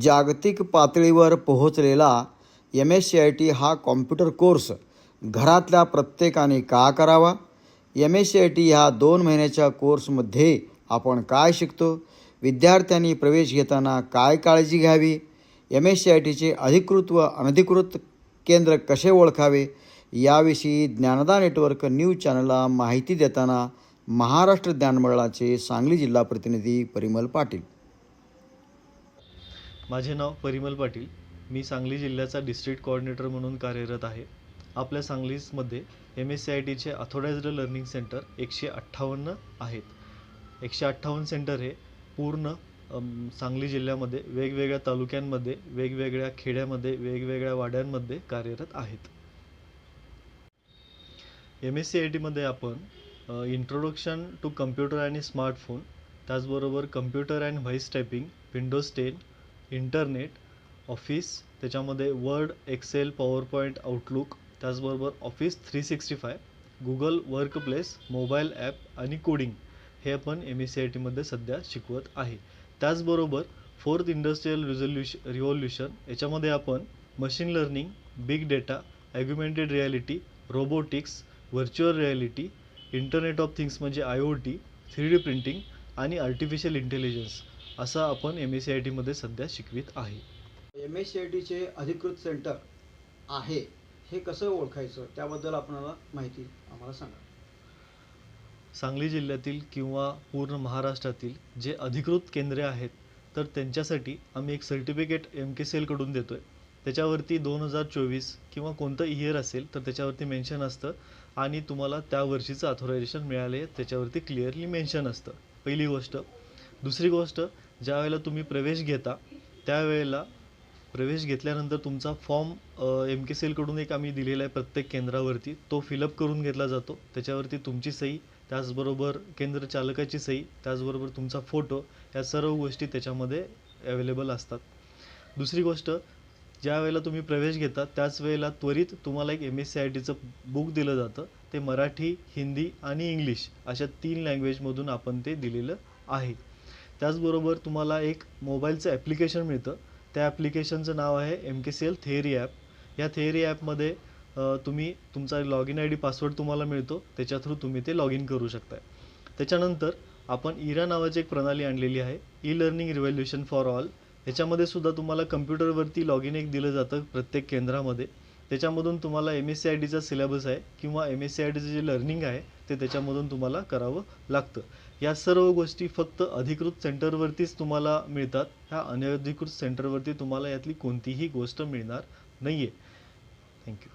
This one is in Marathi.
जागतिक पातळीवर पोहोचलेला M S C I T हा कॉम्प्युटर कोर्स घरातल्या प्रत्येकाने का करावा? M S C I T ह्या दोन महिन्याच्या कोर्समध्ये आपण काय शिकतो? विद्यार्थ्यांनी प्रवेश घेताना काय काळजी घ्यावी? एम एस सी आय टीचे अधिकृत व अनधिकृत केंद्र कसे ओळखावे? याविषयी ज्ञानदा नेटवर्क न्यूज चॅनलला माहिती देताना महाराष्ट्र ज्ञानमंडळाचे सांगली जिल्हा प्रतिनिधी परिमल पाटील. माझे नाव परिमल पाटील. मी सांगली जिल्ह्याचा डिस्ट्रिक्ट कोऑर्डिनेटर म्हणून कार्यरत आहे. आपल्या सांगलीमध्ये एम एस सी आय टीचे अथोराइज्ड लर्निंग सेंटर एकशे अठ्ठावन्न आहेत. एकशे अठ्ठावन्न सेंटर हे पूर्ण सांगली जिल्ह्यामध्ये वेगवेगळ्या तालुक्यांमध्ये वेगवेगळ्या खेड्यामध्ये वेगवेगळ्या वाड्यांमध्ये कार्यरत आहेत. एम एस सी आय टीमध्ये आपण इंट्रोडक्शन टू कम्प्युटर आणि स्मार्टफोन त्याचबरोबर computer and voice typing Windows ten internet Office त्याच्यामध्ये Word Excel power point Outlook त्याचबरोबर Office three sixty five Google work place mobile app आणि कोडिंग हे आपण एम एस सी आय टीमध्ये सध्या शिकवत आहे. त्याचबरोबर फोर्थ इंडस्ट्रियल रिझोल्युश रिव्हॉल्युशन याच्यामध्ये आपण machine learning big data augmented reality robotics virtual reality internet of things म्हणजे I O T three D printing आणि आर्टिफिशियल इंटेलिजन्स असं आपण एम एस सी आय टीमध्ये सध्या शिकवित आहे. एम एस सी आय टीचे अधिकृत सेंटर आहे. हे कसं ओळखायचं? त्याबद्दल आपणाला माहिती आम्हाला सांगा. सांगली जिल्ह्यातील किंवा पूर्ण महाराष्ट्रातील जे अधिकृत केंद्रे आहेत तर त्यांच्यासाठी आम्ही एक सर्टिफिकेट एम के सी एलकडून देतो आहे त्याच्यावरती दोन हजार चोवीस किंवा कोणतं इयर असेल तर त्याच्यावरती मेन्शन असतं आणि तुम्हाला त्या वर्षीचं अथोरायझेशन मिळाले त्याच्यावरती क्लिअरली मेन्शन असतं. पहिली गोष्ट. दुसरी गोष्ट ज्या वेळेला तुम्ही प्रवेश घेता त्यावेळेला प्रवेश घेतल्यानंतर तुमचा फॉर्म एम के सी एलकडून एक आम्ही दिलेला आहे प्रत्येक केंद्रावरती. तो फिलअप करून घेतला जातो. त्याच्यावरती तुमची सही त्याचबरोबर केंद्र चालकाची सही त्याचबरोबर तुमचा फोटो या सर्व गोष्टी त्याच्यामध्ये अवेलेबल असतात. दुसरी गोष्ट ज्या वेळेला तुम्ही प्रवेश घेता त्याच वेळेला त्वरित तुम्हाला एक एम एस सी आय टीचं बुक दिलं जातं. ते मराठी हिंदी आणि इंग्लिश अशा तीन लँग्वेजमधून आपण ते दिलेलं आहे. त्याचबरोबर तुम्हाला एक मोबाईलचं ॲप्लिकेशन मिळतं. त्या ॲप्लिकेशनचं नाव आहे M K C L theory app या थेअरी ॲपमध्ये तुम्ही तुमचा log in I D password तुम्हाला मिळतो. त्याच्या थ्रू तुम्ही ते लॉग इन करू शकताय. त्याच्यानंतर आपण इरा नावाची एक प्रणाली आणलेली आहे. E learning revolution for all ह्याच्यामध्ये सुद्धा तुम्हाला कम्प्युटरवरती लॉग इन एक दिलं जातं प्रत्येक केंद्रामध्ये. त्याच्यामधून तुम्हाला एम एस सी आय डीचा सिलेबस आहे किंवा एम एस सी आय डीचं जे लर्निंग आहे ते त्याच्यामधून तुम्हाला करावं लागतं. या सर्व गोष्टी फक्त अधिकृत सेंटरवरतीच तुम्हाला मिळतात. ह्या अनधिकृत सेंटरवरती तुम्हाला यातली कोणतीही गोष्ट मिळणार नाही आहे थँक्यू